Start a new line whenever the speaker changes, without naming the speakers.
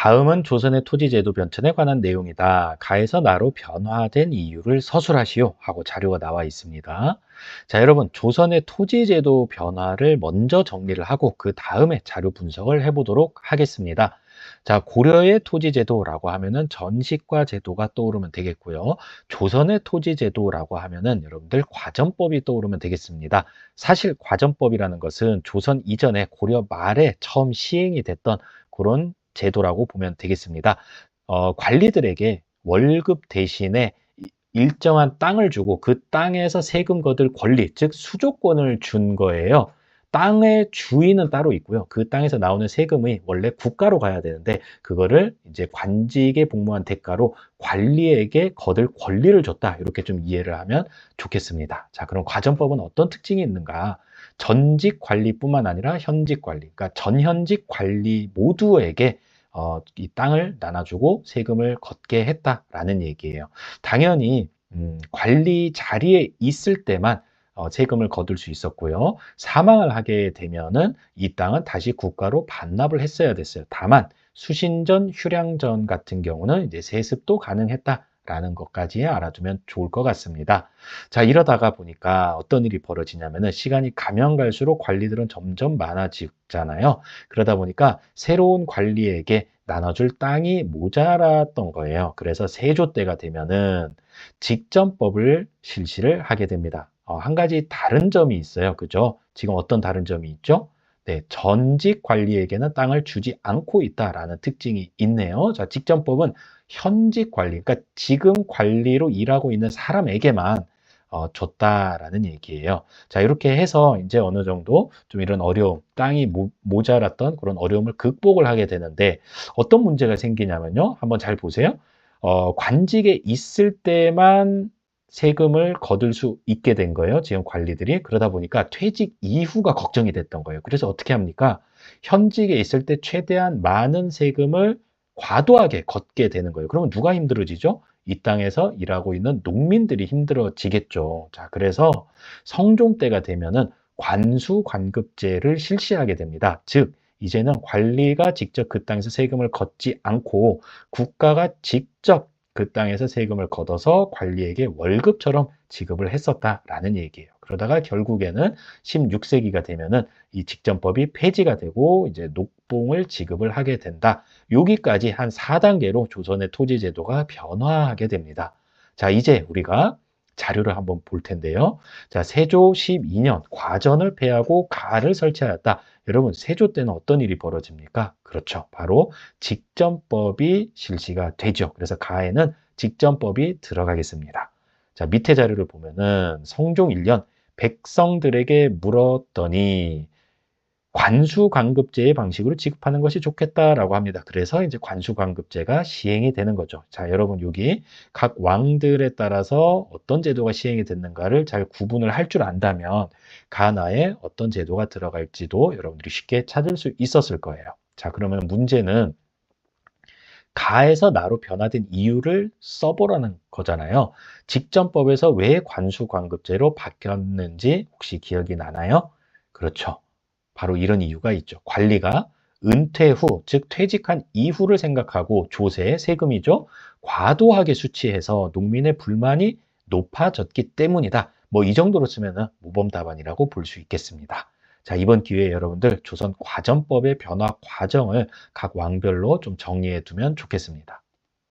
다음은 조선의 토지제도 변천에 관한 내용이다. 가에서 나로 변화된 이유를 서술하시오 하고 자료가 나와 있습니다. 자, 여러분, 조선의 토지제도 변화를 먼저 정리를 하고 그 다음에 자료 분석을 해보도록 하겠습니다. 자, 고려의 토지제도라고 하면은 전식과 제도가 떠오르면 되겠고요. 조선의 토지제도라고 하면은 여러분들 과전법이 떠오르면 되겠습니다. 사실 과전법이라는 것은 조선 이전에 고려 말에 처음 시행이 됐던 그런 제도라고 보면 되겠습니다. 어, 관리들에게 월급 대신에 일정한 땅을 주고 그 땅에서 세금 거둘 권리, 즉 수조권을 준 거예요. 땅의 주인은 따로 있고요. 그 땅에서 나오는 세금이 원래 국가로 가야 되는데 그거를 이제 관직에 복무한 대가로 관리에게 거둘 권리를 줬다. 이렇게 좀 이해를 하면 좋겠습니다. 자, 그럼 과정법은 어떤 특징이 있는가? 전직 관리뿐만 아니라 현직 관리, 그러니까 전현직 관리 모두에게 어, 이 땅을 나눠주고 세금을 걷게 했다라는 얘기예요. 당연히 음, 관리 자리에 있을 때만 어, 세금을 거둘 수 있었고요. 사망을 하게 되면은 이 땅은 다시 국가로 반납을 했어야 됐어요. 다만 수신전, 휴량전 같은 경우는 이제 세습도 가능했다. 라는 것까지 알아두면 좋을 것 같습니다. 자, 이러다가 보니까 어떤 일이 벌어지냐면은 시간이 가면 갈수록 관리들은 점점 많아지잖아요. 그러다 보니까 새로운 관리에게 나눠줄 땅이 모자랐던 거예요. 그래서 세조 때가 되면은 직전법을 실시를 하게 됩니다. 어, 한 가지 다른 점이 있어요. 그죠? 지금 어떤 다른 점이 있죠? 네, 전직 관리에게는 땅을 주지 않고 있다라는 특징이 있네요. 자, 직전법은 현직 관리, 그러니까 지금 관리로 일하고 있는 사람에게만 어, 줬다라는 얘기예요. 자, 이렇게 해서 이제 어느 정도 좀 이런 어려움, 땅이 모, 모자랐던 그런 어려움을 극복을 하게 되는데 어떤 문제가 생기냐면요. 한번 잘 보세요. 어, 관직에 있을 때만 세금을 거둘 수 있게 된 거예요. 지금 관리들이. 그러다 보니까 퇴직 이후가 걱정이 됐던 거예요. 그래서 어떻게 합니까? 현직에 있을 때 최대한 많은 세금을 과도하게 걷게 되는 거예요. 그러면 누가 힘들어지죠? 이 땅에서 일하고 있는 농민들이 힘들어지겠죠. 자, 그래서 성종 때가 되면은 관수 관급제를 실시하게 됩니다. 즉, 이제는 관리가 직접 그 땅에서 세금을 걷지 않고 국가가 직접 그 땅에서 세금을 걷어서 관리에게 월급처럼 지급을 했었다라는 얘기예요. 그러다가 결국에는 16세기가 되면은 이 직전법이 폐지가 되고 이제 녹봉을 지급을 하게 된다. 여기까지 한 4단계로 조선의 토지 제도가 변화하게 됩니다. 자, 이제 우리가 자료를 한번 볼 텐데요. 자, 세조 12년 과전을 폐하고 가를 설치하였다. 여러분, 세조 때는 어떤 일이 벌어집니까? 그렇죠. 바로 직전법이 실시가 되죠. 그래서 가에는 직전법이 들어가겠습니다. 자, 밑에 자료를 보면은 성종 1년 백성들에게 물었더니 관수관급제의 방식으로 지급하는 것이 좋겠다라고 합니다. 그래서 이제 관수관급제가 시행이 되는 거죠. 자, 여러분 여기 각 왕들에 따라서 어떤 제도가 시행이 됐는가를 잘 구분을 할 줄 안다면 가나에 어떤 제도가 들어갈지도 여러분들이 쉽게 찾을 수 있었을 거예요. 자, 그러면 문제는 가에서 나로 변화된 이유를 써보라는 거잖아요. 직전법에서 왜 관수관급제로 바뀌었는지 혹시 기억이 나나요? 그렇죠. 바로 이런 이유가 있죠. 관리가 은퇴 후, 즉 퇴직한 이후를 생각하고 조세, 세금이죠. 과도하게 수치해서 농민의 불만이 높아졌기 때문이다. 뭐 이 정도로 쓰면 모범 답안이라고 볼 수 있겠습니다. 자, 이번 기회에 여러분들 조선 과전법의 변화 과정을 각 왕별로 좀 정리해 두면 좋겠습니다.